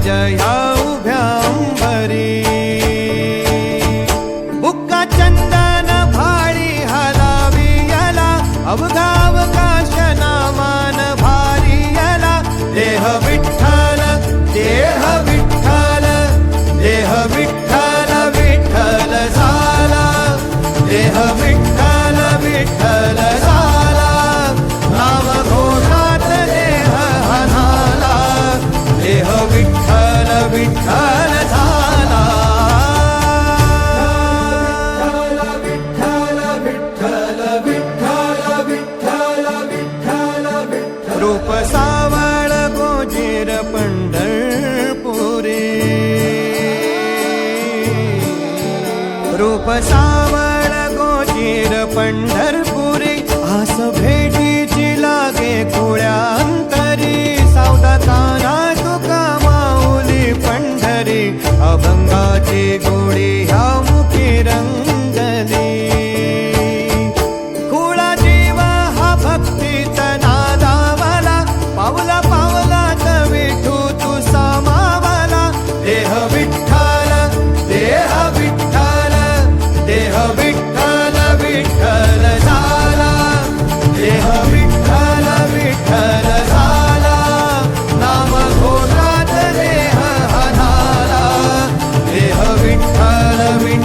झाली ह्या उभ्या अंबरी बुक्का चंदन भाळी हलावी याला अवघावकाश विठ्ठल विठ्ठल झाला. रूप सावळ गोजीर पंढरपुरे. रूप सावळ गोजीर पंढर